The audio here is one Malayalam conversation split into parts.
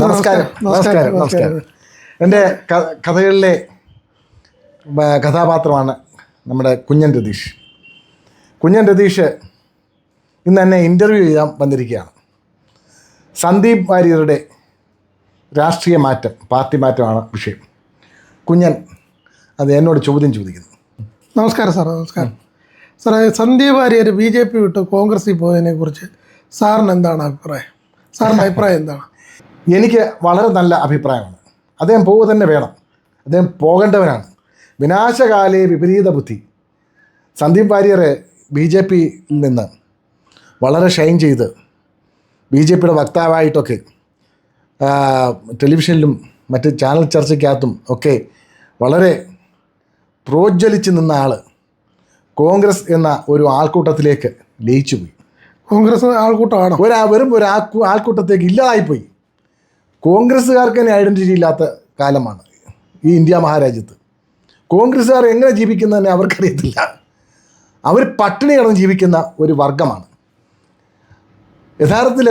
നമസ്കാരം. നമസ്കാരം. നമസ്കാരം. എന്റെ കഥകളിലെ കഥാപാത്രമാണ് നമ്മുടെ കുഞ്ഞൻ രതീഷ്. കുഞ്ഞൻ രതീഷ് ഇന്ന് എന്നെ ഇന്റർവ്യൂ ചെയ്യാൻ വന്നിരിക്കുകയാണ്. സന്ദീപ് വാര്യരുടെ രാഷ്ട്രീയ മാറ്റം പാർട്ടി മാറ്റമാണ് വിഷയം. കുഞ്ഞൻ അത് എന്നോട് ചോദ്യം ചോദിക്കുന്നു. നമസ്കാരം സാർ നമസ്കാരം. സാറേ Sandeep Varier B J P വിട്ട് കോൺഗ്രസിൽ പോയതിനെക്കുറിച്ച് സാറിന് എന്താണ് അഭിപ്രായം? സാറിന്റെ അഭിപ്രായം എന്താണ്? എനിക്ക് വളരെ നല്ല അഭിപ്രായമാണ്. അദ്ദേഹം പോവുക തന്നെ വേണം. അദ്ദേഹം പോകേണ്ടവനാണ്. വിനാശകാലേ വിപരീത ബുദ്ധി. സന്ദീപ് വാര്യരെ ബി ജെ പിയിൽ നിന്ന് വളരെ ഷൈൻ ചെയ്ത് ബി ജെ പിയുടെ വക്താവായിട്ടൊക്കെ ടെലിവിഷനിലും മറ്റ് ചാനൽ ചർച്ചയ്ക്കകത്തും ഒക്കെ വളരെ പ്രോജ്വലിച്ച് നിന്ന ആൾ കോൺഗ്രസ് എന്ന ഒരു ആൾക്കൂട്ടത്തിലേക്ക് ലയിച്ചു പോയി കോൺഗ്രസ് ആൾക്കൂട്ടമാണ്? ഒരു വെറും ഒരു ആൾക്കൂ- ആൾക്കൂട്ടത്തേക്ക് ഇല്ലാതായിപ്പോയി. കോൺഗ്രസ്സുകാർക്ക് തന്നെ ഐഡന്റിറ്റി ഇല്ലാത്ത കാലമാണ് ഈ ഇന്ത്യ മഹാരാജ്യത്ത്. കോൺഗ്രസ്സുകാർ എങ്ങനെ ജീവിക്കുന്നതെന്ന് അവർക്കറിയത്തില്ല. അവർ പട്ടിണി കിടന്ന് ജീവിക്കുന്ന ഒരു വർഗമാണ് യഥാർത്ഥത്തിൽ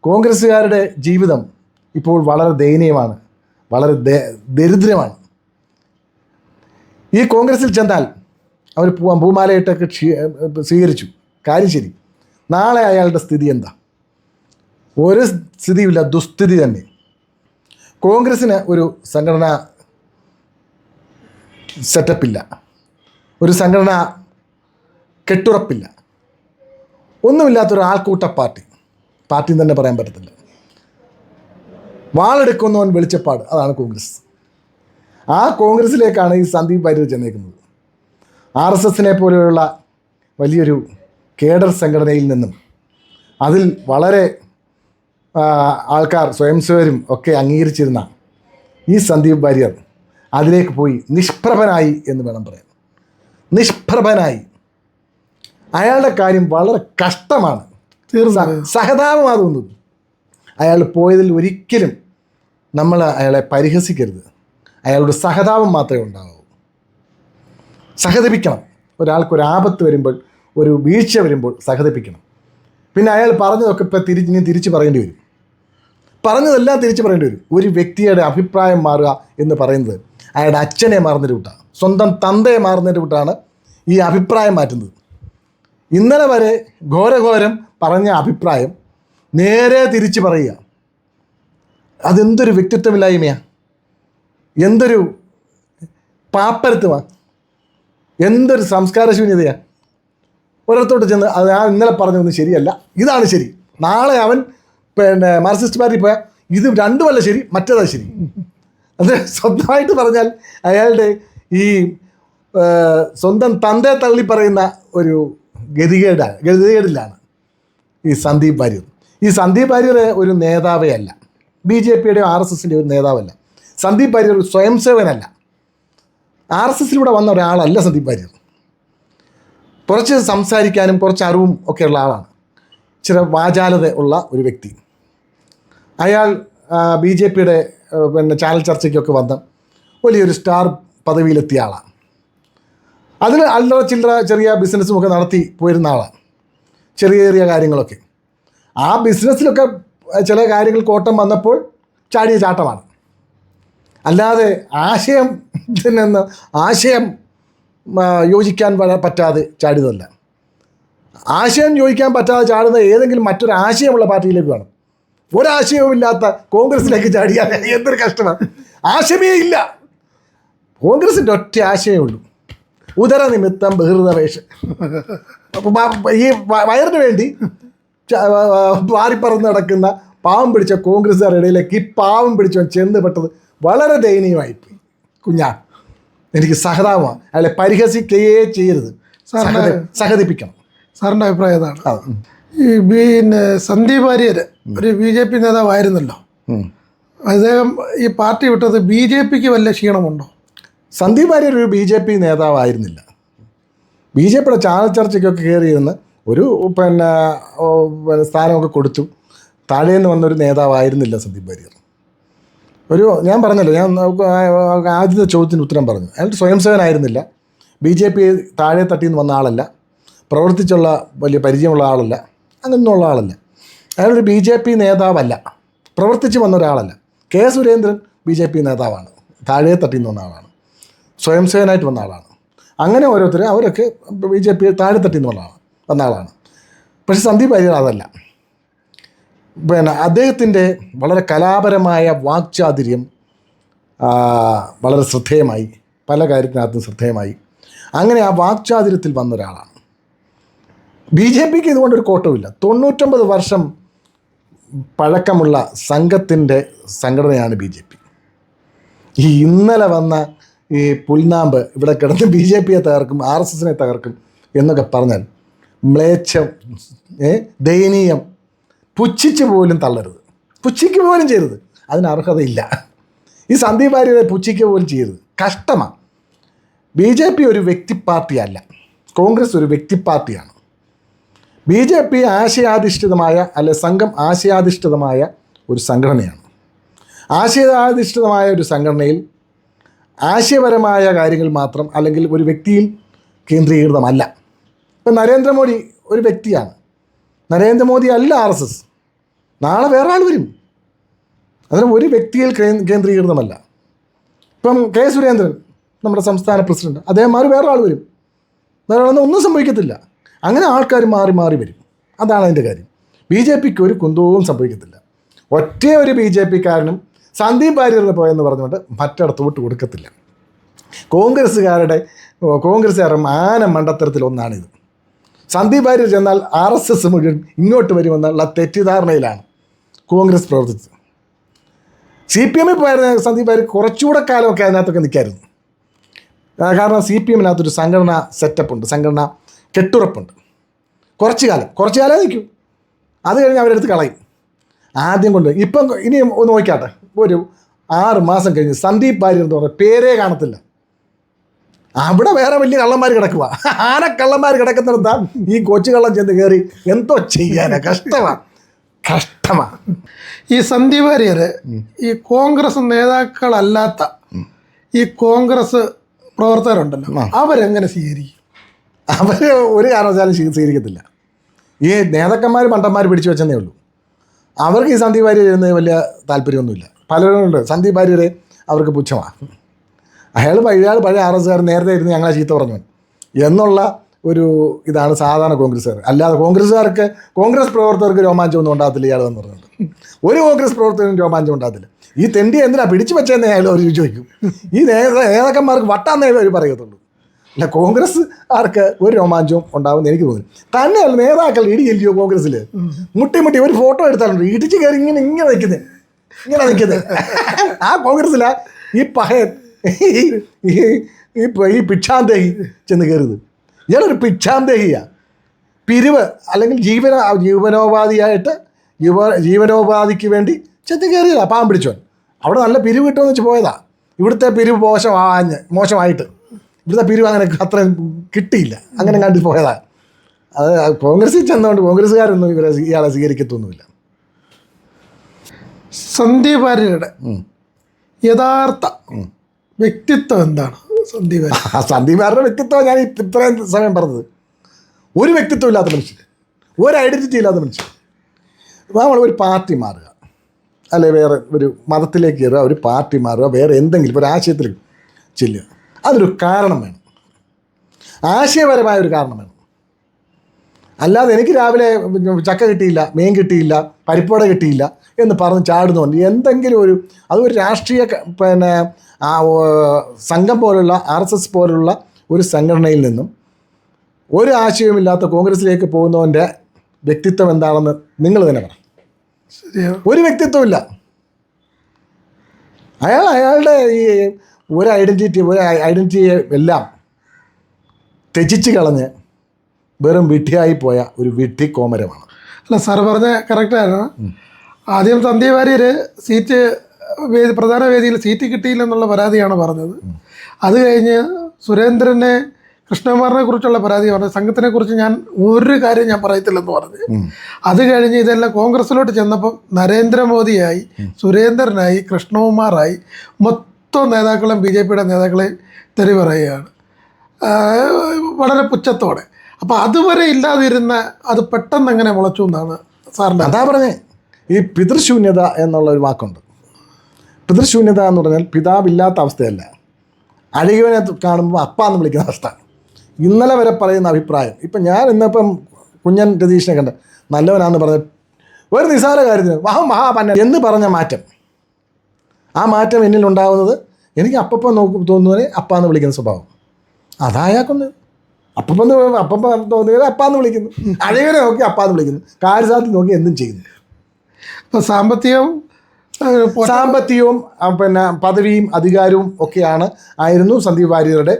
കോൺഗ്രസ്സുകാരുടെ ജീവിതം ഇപ്പോൾ വളരെ ദയനീയമാണ് വളരെ ദരിദ്രമാണ്. ഈ കോൺഗ്രസ്സിൽ ചെന്നാൽ അവർ പൂമാലയിട്ടൊക്കെ സ്വീകരിച്ചു. കാര്യം ശരി നാളെ അയാളുടെ സ്ഥിതി എന്താ? ഒരു സ്ഥിതിയില്ല ദുസ്ഥിതി തന്നെ. കോൺഗ്രസ്സിന് ഒരു സംഘടന സെറ്റപ്പില്ല. ഒരു സംഘടന കെട്ടുറപ്പില്ല. ഒന്നുമില്ലാത്തൊരു ആൾക്കൂട്ട പാർട്ടി. പാർട്ടി തന്നെ പറയാൻ പറ്റത്തില്ല. വാളെടുക്കുന്നവൻ വെളിച്ചപ്പാട് അതാണ് കോൺഗ്രസ്. ആ കോൺഗ്രസ്സിലേക്കാണ് ഈ സന്ദീപ് വാര്യർ ചെന്നേക്കുന്നത്. ആർ എസ് എസിനെ പോലെയുള്ള വലിയൊരു കേഡർ സംഘടനയിൽ നിന്നും അതിൽ വളരെ ആൾക്കാർ സ്വയംസേവരും ഒക്കെ അംഗീകരിച്ചിരുന്ന ഈ സന്ദീപ് വാര്യർ അതിലേക്ക് പോയി നിഷ്പ്രഭനായി എന്ന് വേണം പറയാൻ. നിഷ്പ്രഭനായി. അയാളുടെ കാര്യം വളരെ കഷ്ടമാണ്. തീർച്ചയായും സഹതാപമാണ് തോന്നുന്നത് അയാൾ പോയതിൽ ഒരിക്കലും നമ്മൾ അയാളെ പരിഹസിക്കരുത്. അയാളുടെ സഹതാപം മാത്രമേ ഉണ്ടാവൂ. സഹതപിക്കണം. ഒരാൾക്ക് ഒരു ആപത്ത് വരുമ്പോൾ ഒരു വീഴ്ച വരുമ്പോൾ സഹതപിക്കണം. പിന്നെ അയാൾ പറഞ്ഞതൊക്കെ ഇപ്പം തിരിച്ച് ഇനി തിരിച്ച് പറയേണ്ടി വരും. പറഞ്ഞതെല്ലാം തിരിച്ച് പറയേണ്ടി വരും. ഒരു വ്യക്തിയുടെ അഭിപ്രായം മാറുക എന്ന് പറയുന്നത് അയാളുടെ അച്ഛനെ മാറുന്നൊരു കൂട്ടാണ്. സ്വന്തം തന്തയെ മാറുന്നൊരു കൂട്ടാണ് ഈ അഭിപ്രായം മാറ്റുന്നത്. ഇന്നലെ വരെ ഘോരഘോരം പറഞ്ഞ അഭിപ്രായം നേരെ തിരിച്ച് പറയുക. അതെന്തൊരു വ്യക്തിത്വമില്ലായ്മയാണ് എന്തൊരു പാപ്പരത്വമാണ് എന്തൊരു സംസ്കാരശൂന്യതയാണ് ഒരിടത്തോട്ട് ചെന്ന് അത് ഞാൻ ഇന്നലെ പറഞ്ഞതൊന്നും ശരിയല്ല. ഇതാണ് ശരി. നാളെ അവൻ പിന്നെ മാർക്സിസ്റ്റ് പാർട്ടി പോയാൽ ഇത് രണ്ടുമല്ല ശരി മറ്റേതാ ശരി. അത് സ്വന്തമായിട്ട് പറഞ്ഞാൽ അയാളുടെ ഈ സ്വന്തം തന്തയെ തള്ളി പറയുന്ന ഒരു ഗതികേടാണ് ഗതികേടിലാണ് ഈ സന്ദീപ് വാര്യർ. ഈ സന്ദീപ് വാര്യർ ഒരു നേതാവേ അല്ല. ബി ജെ പിയുടെയോ ആർ എസ് എസിന്റെ ഒരു നേതാവല്ല. സന്ദീപ് വാര്യർ ഒരു സ്വയം സേവനല്ല. ആർ എസ് എസിലൂടെ വന്ന ഒരാളല്ല സന്ദീപ് വാര്യർ. കുറച്ച് സംസാരിക്കാനും കുറച്ച് അറിവും ഒക്കെയുള്ള ആളാണ്. ചില വാചാലത ഉള്ള ഒരു വ്യക്തി. അയാൾ ബി ജെ പിയുടെ പിന്നെ ചാനൽ ചർച്ചയ്ക്കൊക്കെ വന്ന് വലിയൊരു സ്റ്റാർ പദവിയിലെത്തിയ ആളാണ്. അതിൽ അല്ലറ ചില്ലറ ചെറിയ ബിസിനസ്സും ഒക്കെ നടത്തി പോയിരുന്ന ആളാണ്. ചെറിയ ചെറിയ കാര്യങ്ങളൊക്കെ. ആ ബിസിനസ്സിലൊക്കെ ചില കാര്യങ്ങൾ കോട്ടം വന്നപ്പോൾ ചാടിയ ചാട്ടമാണ്. അല്ലാതെ ആശയം നിന്ന് ആശയം യോജിക്കാൻ പറ്റാതെ ചാടിയതല്ല. ആശയം യോജിക്കാൻ പറ്റാതെ ചാടുന്ന ഏതെങ്കിലും മറ്റൊരു ആശയമുള്ള പാർട്ടിയിലേക്ക് വേണം. ഒരാശയവും ഇല്ലാത്ത കോൺഗ്രസിലേക്ക് ചാടിയാൽ എന്തൊരു കഷ്ടമാണ്. ആശയമേ ഇല്ല. കോൺഗ്രസിന്റെ ഒറ്റ ആശയമേ ഉള്ളൂ. ഉദര നിമിത്തം ബഹിർത വേഷം അപ്പോൾ ഈ വയറിന് വേണ്ടി വാരിപ്പറന്ന് നടക്കുന്ന പാവം പിടിച്ച കോൺഗ്രസ്സുകാരുടെ ഇടയിലേക്ക് ഈ പാവം പിടിച്ചവൻ ചെന്ന് പെട്ടത് വളരെ ദയനീയമായിപ്പോയി. കുഞ്ഞാ എനിക്ക് സഹതാപമാണ്. അയാളെ പരിഹസിക്കുകയേ ചെയ്യരുത്. സഹത സഹതിപ്പിക്കണം. സാറിന്റെ അഭിപ്രായം അതാണ്. ഈ പിന്നെ സന്ദീപ് വാര്യർ ഒരു ബി ജെ പി നേതാവായിരുന്നല്ലോ. അദ്ദേഹം ഈ പാർട്ടി വിട്ടത് ബി ജെ പിക്ക് വല്ല ക്ഷീണമുണ്ടോ? സന്ദീപ് വാര്യർ ഒരു ബി ജെ പി നേതാവായിരുന്നില്ല. ബി ജെ പിയുടെ ചാനൽ ചർച്ചയ്ക്കൊക്കെ കയറിയിരുന്ന് ഒരു പിന്നെ സ്ഥാനമൊക്കെ കൊടുത്തു. താഴേന്ന് വന്നൊരു നേതാവായിരുന്നില്ല സന്ദീപ് വാര്യർ ഒരു ഞാൻ പറഞ്ഞല്ലോ ഞാൻ ആദ്യത്തെ ചോദ്യത്തിന് ഉത്തരം പറഞ്ഞു. അയാൾ സ്വയംസേവനായിരുന്നില്ല ബി ജെ പി താഴെ തട്ടിയിൽ നിന്ന് വന്ന ആളല്ല. പ്രവർത്തിച്ചുള്ള വലിയ പരിചയമുള്ള ആളല്ല. അങ്ങനെയൊന്നുള്ള ആളല്ല. അയാളൊരു ബി ജെ പി നേതാവല്ല. പ്രവർത്തിച്ച് വന്ന ഒരാളല്ല. K Surendran B J P നേതാവാണ്. താഴെ തട്ടിൽ നിന്ന് വന്ന ആളാണ് സ്വയംസേവനായിട്ട് വന്ന ആളാണ്. അങ്ങനെ ഓരോരുത്തർ അവരൊക്കെ ബി ജെ പി താഴെ തട്ടിൽ നിന്ന് വന്ന ആളാണ് വന്ന ആളാണ്. പക്ഷെ സന്ദീപ് അയ്യർ അതല്ല. പിന്നെ അദ്ദേഹത്തിന്റെ വളരെ കലാപരമായ വാക്ചാതുര്യം വളരെ ശ്രദ്ധേയമായി പല കാര്യത്തിനകത്തും ശ്രദ്ധേയമായി. അങ്ങനെ ആ വാക്ചാതുര്യത്തിൽ വന്ന ഒരാളാണ്. ബി ജെ പിക്ക് ഇതുകൊണ്ടൊരു കോട്ടവുമില്ല. തൊണ്ണൂറ്റൊമ്പത് വർഷം പഴക്കമുള്ള സംഘത്തിന്റെ സംഘടനയാണ് ബി ജെ പി. ഈ ഇന്നലെ വന്ന ഈ പുൽനാമ്പ് ഇവിടെ കിടന്ന് ബി ജെ പിയെ തകർക്കും ആർ എസ് എസിനെ തകർക്കും എന്നൊക്കെ പറഞ്ഞാൽ മ്ലേച്ഛം ദയനീയം പുച്ഛിച്ച് പോലും തള്ളരുത്. പുച്ഛിക്ക് പോലും ചെയ്യരുത്. അതിന് അർഹതയില്ല. ഈ സന്ദീപ് ഭാര്യയെ പുച്ഛിക്ക് പോലും ചെയ്യരുത്. കഷ്ടമാണ്. ബി ജെ പി ഒരു വ്യക്തി പാർട്ടിയല്ല കോൺഗ്രസ് ഒരു വ്യക്തി പാർട്ടിയാണ് ബി ജെ പി ആശയാധിഷ്ഠിതമായ അല്ലെ സംഘം ആശയാധിഷ്ഠിതമായ ഒരു സംഘടനയാണ്. ആശയാധിഷ്ഠിതമായ ഒരു സംഘടനയിൽ ആശയപരമായ കാര്യങ്ങൾ മാത്രം അല്ലെങ്കിൽ ഒരു വ്യക്തിയിൽ കേന്ദ്രീകൃതമല്ല. ഇപ്പം നരേന്ദ്രമോദി ഒരു വ്യക്തിയാണ്. നരേന്ദ്രമോദി അല്ല ആർ എസ് എസ്. നാളെ വേറെ ആൾ വരും. അതിന് ഒരു വ്യക്തിയിൽ കേന്ദ്രീകൃതമല്ല. ഇപ്പം കെ സുരേന്ദ്രൻ നമ്മുടെ സംസ്ഥാന പ്രസിഡന്റ് മാറി വേറെ ആൾ വരും. വേറെ ആളൊന്നും ഒന്നും സംഭവിക്കത്തില്ല. അങ്ങനെ ആൾക്കാർ മാറി മാറി വരും. അതാണ് അതിന്റെ കാര്യം. ബി ജെ പിക്ക് ഒരു കുന്തവും സംഭവിക്കത്തില്ല. ഒറ്റേ ഒരു ബി ജെ പിക്കാരനും സന്ദീപ് വാര്യറിന് പോയെന്ന് പറഞ്ഞുകൊണ്ട് മറ്റിടത്ത് വിട്ട് കൊടുക്കത്തില്ല. കോൺഗ്രസ്സുകാരുടെ കോൺഗ്രസ്സുകാരുടെ ആന മണ്ടത്തരത്തിൽ ഒന്നാണിത്. സന്ദീപ് ഭാര്യർ ചെന്നാൽ ആർ എസ് എസ് മുഴുവൻ ഇങ്ങോട്ട് വരുമെന്നുള്ള തെറ്റിദ്ധാരണയിലാണ് കോൺഗ്രസ് പ്രവർത്തിച്ചത്. സി പി എമ്മിൽ പോയിരുന്ന സന്ദീപ് ഭാര്യ കുറച്ചുകൂടെ കാലമൊക്കെ അതിനകത്തൊക്കെ നിൽക്കായിരുന്നു. കാരണം സി പി എമ്മിനകത്തൊരു സംഘടന സെറ്റപ്പ് ഉണ്ട്. സംഘടന കെട്ടുറപ്പുണ്ട്. കുറച്ച് കാലം കുറച്ച് കാലം നിൽക്കും. അത് കഴിഞ്ഞ് അവരെടുത്ത് കളയും. ആദ്യം കൊണ്ട് ഇപ്പം ഇനി ഒന്ന് നോക്കിയാട്ടെ. ഒരു ആറ് മാസം കഴിഞ്ഞ് സന്ദീപ് ഭാര്യ എന്ന് പറഞ്ഞാൽ പേരേ കാണത്തില്ല. അവിടെ വേറെ വലിയ കള്ളന്മാർ കിടക്കുക ആന കള്ളന്മാർ കിടക്കുന്നിടത്താ ഈ കൊച്ചു കള്ളം ചെന്ന് കയറി എന്തോ ചെയ്യാനാ. കഷ്ടമാണ് കഷ്ടമാണ് ഈ സന്ദീപ് വാര്യർ ഈ കോൺഗ്രസ് നേതാക്കളല്ലാത്ത ഈ കോൺഗ്രസ് പ്രവർത്തകരുണ്ടല്ലോ. അവരെങ്ങനെ സ്വീകരിക്കും? അവർ ഒരു കാരണവശാലും സ്വീ- സ്വീകരിക്കത്തില്ല. ഈ നേതാക്കന്മാർ മണ്ടന്മാർ പിടിച്ചു വെച്ചെന്നേ ഉള്ളൂ. അവർക്ക് ഈ സന്ദീപ് വാര്യർ എഴുതുന്നത് വലിയ താല്പര്യമൊന്നുമില്ല. പലരും ഉണ്ട് സന്ദീപ് വാര്യരെ അവർക്ക് പുച്ഛമാണ് അയാൾ പഴയ പഴയ ആർ എസ്സുകാർ നേരത്തെ ഇരുന്ന് ഞങ്ങളെ ചീത്ത പറഞ്ഞു എന്നുള്ള ഒരു ഇതാണ് സാധാരണ കോൺഗ്രസ്സുകാർ. അല്ലാതെ കോൺഗ്രസ്സുകാർക്ക് കോൺഗ്രസ് പ്രവർത്തകർക്ക് രോമാഞ്ചം ഒന്നും ഉണ്ടാകത്തില്ല ഇയാൾ എന്ന് പറഞ്ഞത് ഒരു കോൺഗ്രസ് പ്രവർത്തകനും രോമാഞ്ചം ഉണ്ടാകത്തില്ല. ഈ തെണ്ടി എന്തിനാ പിടിച്ചു വെച്ചതെന്ന് അയാൾ അവർ ചോദിക്കും. ഈ നേതാ നേതാക്കന്മാർക്ക് വട്ടാന്നേ അവർ പറയത്തുള്ളൂ. അല്ല കോൺഗ്രസ് ആർക്ക് ഒരു രോമാഞ്ചവും ഉണ്ടാവുമെന്ന് എനിക്ക് തോന്നുന്നു. തന്നെയല്ല നേതാക്കൾ ഇടിയില്ലയോ കോൺഗ്രസ്സിൽ മുട്ടി മുട്ടി ഒരു ഫോട്ടോ എടുത്താലുണ്ട്. ഇടിച്ച് കയറി ഇങ്ങനെ ഇങ്ങനെ നിൽക്കുന്നത് ഇങ്ങനെ നിൽക്കുന്നത് ആ കോൺഗ്രസ്സിലാ ഈ പഹയൻ ഈ ഈ- പിക്ഷാന്തേഹി ചെന്ന് കയറുന്നത് ഇയാളൊരു പിക്ഷാന്തേഹിയാ പിരിവ് അല്ലെങ്കിൽ ജീവന ജീവനോപാധിയായിട്ട് യുവ ജീവനോപാധിക്ക് വേണ്ടി ചെന്ന് കയറിയതാ പാമ്പ് പിടിച്ചവൻ അവിടെ നല്ല പിരിവ് കിട്ടുമെന്ന് വെച്ച് പോയതാ. ഇവിടുത്തെ പിരിവ് മോശമാഞ്ഞ് മോശമായിട്ട്. ഇവിടുത്തെ പിരിവ് അങ്ങനെ അത്രയും കിട്ടിയില്ല. അങ്ങനെ കണ്ടു പോയതാണ് അത് കോൺഗ്രസിൽ ചെന്നുകൊണ്ട് കോൺഗ്രസ്സുകാരൊന്നും ഇവരെ ഇയാളെ സ്വീകരിക്കത്തൊന്നുമില്ല. സന്ദീപ് വാര്യരുടെ യഥാർത്ഥ വ്യക്തിത്വം എന്താണ് സന്ദീപ് സന്ദീപ് സന്ദീപാരുടെ വ്യക്തിത്വം ഞാൻ ഇത്രയും സമയം പറഞ്ഞത്. ഒരു വ്യക്തിത്വം ഇല്ലാത്ത മനുഷ്യൻ ഒരു ഐഡന്റിറ്റി ഇല്ലാത്ത മനുഷ്യൻ നമ്മൾ ഒരു പാർട്ടി മാറുക. അല്ലെ വേറെ ഒരു മതത്തിലേക്ക് കയറുക ഒരു പാർട്ടി മാറുക വേറെ എന്തെങ്കിലും ഒരു ആശയത്തിൽ ചെല്ലുക. അതിനൊരു കാരണം വേണം. ആശയപരമായ ഒരു കാരണം വേണം. അല്ലാതെ എനിക്ക് രാവിലെ ചക്ക കിട്ടിയില്ല മീൻ കിട്ടിയില്ല പരിപ്പോട കിട്ടിയില്ല എന്ന് പറഞ്ഞ് ചാടുന്നുണ്ട് എന്തെങ്കിലും ഒരു അതൊരു രാഷ്ട്രീയ പിന്നെ സംഘം പോലുള്ള ആർ എസ് എസ് പോലുള്ള ഒരു സംഘടനയിൽ നിന്നും ഒരു ആശയവുമില്ലാത്ത കോൺഗ്രസിലേക്ക് പോകുന്നവന്റെ വ്യക്തിത്വം എന്താണെന്ന് നിങ്ങൾ തന്നെ പറ. ഒരു വ്യക്തിത്വമില്ല അയാൾ അയാളുടെ ഈ ഒരു ഐഡന്റിറ്റി ഒരു ഐഡന്റിറ്റിയെ എല്ലാം ത്യജിച്ച് കളഞ്ഞ് വെറും വിഡ്ഢിയായി പോയ ഒരു വിഡ്ഢി കോമരമാണ് അല്ല സാർ പറഞ്ഞ കറക്റ്റാണ് ആദ്യം തന്തി വാര്യർ സീറ്റ് വേദി പ്രധാന വേദിയിൽ സീറ്റ് കിട്ടിയില്ലെന്നുള്ള പരാതിയാണ് പറഞ്ഞത്. അത് കഴിഞ്ഞ് സുരേന്ദ്രനെ കൃഷ്ണകുമാറിനെ കുറിച്ചുള്ള പരാതി പറഞ്ഞു സംഘത്തിനെ കുറിച്ച് ഞാൻ ഒരു കാര്യം ഞാൻ പറയത്തില്ലെന്ന് പറഞ്ഞു. അത് കഴിഞ്ഞ് ഇതെല്ലാം കോൺഗ്രസിലോട്ട് ചെന്നപ്പം നരേന്ദ്രമോദിയായി സുരേന്ദ്രനായി കൃഷ്ണകുമാറായി മൊത്തം നേതാക്കളും ബി ജെ പിയുടെ നേതാക്കളെ തെറി പറയുകയാണ്. വളരെ പുച്ഛത്തോടെ. അപ്പോൾ അതുവരെ ഇല്ലാതിരുന്ന അത് പെട്ടെന്ന് എങ്ങനെ മുളച്ചു എന്നാണ് സാറിന്റെ അതാ പറഞ്ഞേ ഈ പിതൃശൂന്യത എന്നുള്ള ഒരു വാക്കുണ്ട്. പിതൃശൂന്യത എന്ന് പറഞ്ഞാൽ പിതാവില്ലാത്ത അവസ്ഥയല്ല. അഴകിയവനെ കാണുമ്പോൾ അപ്പ എന്ന് വിളിക്കുന്ന അവസ്ഥ ഇന്നലെ വരെ പറയുന്ന അഭിപ്രായം. ഇപ്പം ഞാൻ ഇന്നിപ്പം കുഞ്ഞൻ രതീഷിനെ കണ്ട് നല്ലവനാണെന്ന് പറഞ്ഞ ഒരു നിസാര കാര്യത്തിന് മഹാ മഹാപന്ന എന്ന് പറഞ്ഞ മാറ്റം. ആ മാറ്റം എന്നിൽ ഉണ്ടാകുന്നത് എനിക്ക് അപ്പപ്പം നോക്കും തോന്നുന്നവരെ അപ്പ എന്ന് വിളിക്കുന്ന സ്വഭാവം. അതായാക്കൊന്ന് അപ്പം അപ്പം തോന്നിയവരെ അപ്പ എന്ന് വിളിക്കുന്നു. അഴകനെ നോക്കി അപ്പ എന്ന് വിളിക്കുന്നു. കാര്യസാധ്യത നോക്കി എന്തും ചെയ്യുന്നു. അപ്പോൾ സാമ്പത്തികവും സാമ്പത്തികവും പിന്നെ പദവിയും അധികാരവും ഒക്കെയാണ് ആയിരുന്നു സന്ദീപ് വാര്യരുടെ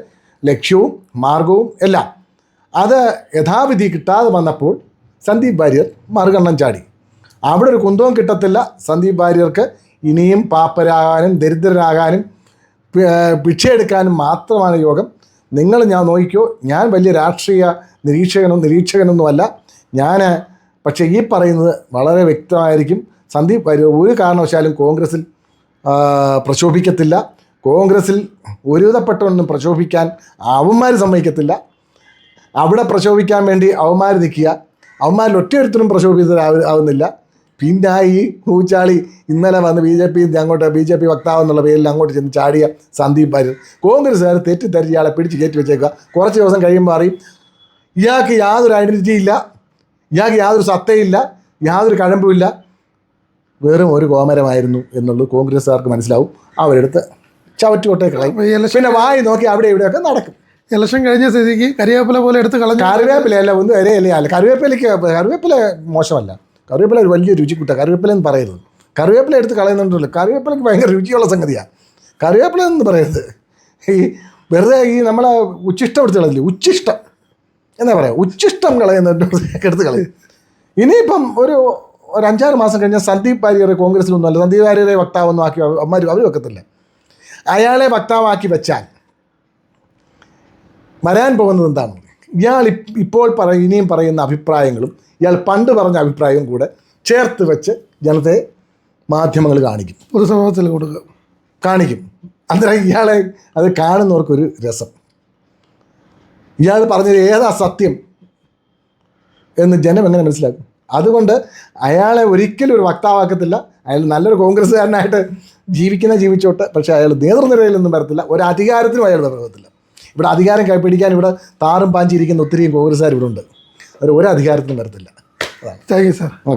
ലക്ഷ്യവും മാർഗവും എല്ലാം. അത് യഥാവിധി കിട്ടാതെ വന്നപ്പോൾ സന്ദീപ് വാര്യർ മറുകണ്ണം ചാടി. അവിടെ ഒരു കുന്തവും കിട്ടത്തില്ല സന്ദീപ് വാര്യർക്ക്. ഇനിയും പാപ്പരാകാനും ദരിദ്രരാകാനും ഭിക്ഷയെടുക്കാനും മാത്രമാണ് യോഗം. നിങ്ങൾ ഞാൻ നോക്കിക്കോ ഞാൻ വലിയ രാഷ്ട്രീയ നിരീക്ഷകനോ നിരീക്ഷകനൊന്നുമല്ല ഞാൻ പക്ഷേ ഈ പറയുന്നത് വളരെ വ്യക്തമായിരിക്കും. സന്ദീപ് ഒരു കാരണവശാലും കോൺഗ്രസിൽ പ്രക്ഷോഭിക്കത്തില്ല കോൺഗ്രസിൽ ഒരുവിധപ്പെട്ടവനൊന്നും പ്രക്ഷോഭിക്കാൻ അവന്മാർ സമ്മതിക്കത്തില്ല. അവിടെ പ്രക്ഷോഭിക്കാൻ വേണ്ടി അവന്മാർ നിൽക്കുക. അവന്മാരിൽ ഒറ്റയൊരുത്തരും പ്രക്ഷോഭിതരാവുന്നില്ല പിന്നെ ഈ പൂച്ചാളി ഇന്നലെ വന്ന് ബി ജെ പി അങ്ങോട്ട് ബി ജെ പി വക്താവ് എന്നുള്ള പേരിൽ അങ്ങോട്ട് ചെന്ന് ചാടിയ സന്ദീപ് വാര്യർ. കോൺഗ്രസ്സുകാർ തെറ്റിദ്ധരിച്ച് ഇയാളെ പിടിച്ച് കയറ്റി വെച്ചേക്കുക കുറച്ച് ദിവസം കഴിയുമ്പോൾ അറിയും ഇയാൾക്ക് യാതൊരു ഐഡന്റിറ്റി ഇല്ല. ഇയാൾക്ക് യാതൊരു സത്തയില്ല യാതൊരു കഴമ്പുമില്ല വെറും ഒരു കോമരമായിരുന്നു എന്നുള്ളത് കോൺഗ്രസ്സുകാർക്ക് മനസ്സിലാവും. അവരെടുത്ത് ചവറ്റുകൊട്ടേ കളയും. പിന്നെ വായി നോക്കി അവിടെ ഇവിടെയൊക്കെ നടക്കും. ഇലക്ഷൻ കഴിഞ്ഞ സ്ഥിതിക്ക് കറിവേപ്പില പോലെ എടുത്ത് കളഞ്ഞു. കറിവേപ്പിലയല്ല ഒന്നും അരയല്ലേ അല്ല കറിവേപ്പിലയ്ക്ക് കറിവേപ്പില മോശമല്ല. കറിവേപ്പില ഒരു വലിയ രുചിക്കുട്ട കറിവേപ്പില എന്ന് പറയരുത് കറിവേപ്പില എടുത്ത് കളയുന്നുണ്ടല്ലോ. കറിവേപ്പിലയ്ക്ക് ഭയങ്കര രുചിയുള്ള സംഗതിയാണ് കറിവേപ്പില എന്ന് പറയുന്നത് ഈ വെറുതെ ഈ നമ്മളെ ഉച്ചിഷ്ടം. എടുത്ത് കളയില്ലേ ഉച്ചിഷ്ടം എന്നാ പറയുക ഉച്ചിഷ്ടം കളയുന്നുണ്ടെടുത്ത് കളയും. ഇനിയിപ്പം ഒരു ഒരു അഞ്ചാറ് മാസം കഴിഞ്ഞാൽ സന്ദീപ് വാര്യരെ കോൺഗ്രസിലൊന്നും അല്ല. സന്ദീപ് വാര്യരെ വക്താവൊന്നും ആക്കി അമ്മമാർ അവർ വെക്കത്തില്ല. അയാളെ വക്താവാക്കി വെച്ചാൽ വരാൻ പോകുന്നത് എന്താണ്? ഇയാൾ ഇപ്- ഇപ്പോൾ പറ ഇനിയും പറയുന്ന അഭിപ്രായങ്ങളും ഇയാൾ പണ്ട് പറഞ്ഞ അഭിപ്രായവും കൂടെ ചേർത്ത് വെച്ച് ജനത്തെ മാധ്യമങ്ങൾ കാണിക്കും. പൊതുസമൂഹത്തിൽ കൊടുക്കുക. കാണിക്കും. അന്നേരം ഇയാളെ അത് കാണുന്നവർക്കൊരു രസം. ഇയാൾ പറഞ്ഞത് ഏതാ സത്യം എന്ന് ജനം എങ്ങനെ മനസ്സിലാക്കും? അതുകൊണ്ട് അയാളെ ഒരിക്കലും ഒരു വക്താവാക്കത്തില്ല. അയാൾ നല്ലൊരു കോൺഗ്രസ്സുകാരനായിട്ട് ജീവിക്കുന്ന ജീവിച്ചോട്ടെ. പക്ഷേ അയാൾ നേതൃനിരയിലൊന്നും വരത്തില്ല. ഒരു അധികാരത്തിനും അയാൾ വരത്തില്ല ഇവിടെ അധികാരം കൈപ്പിടിക്കാൻ ഇവിടെ താറും പാഞ്ചിരിക്കുന്ന ഒത്തിരിയും കോൺഗ്രസ്സുകാർ ഇവിടെ ഉണ്ട്. അവർ ഒരു അധികാരത്തിനും വരത്തില്ല. Thank you sir okay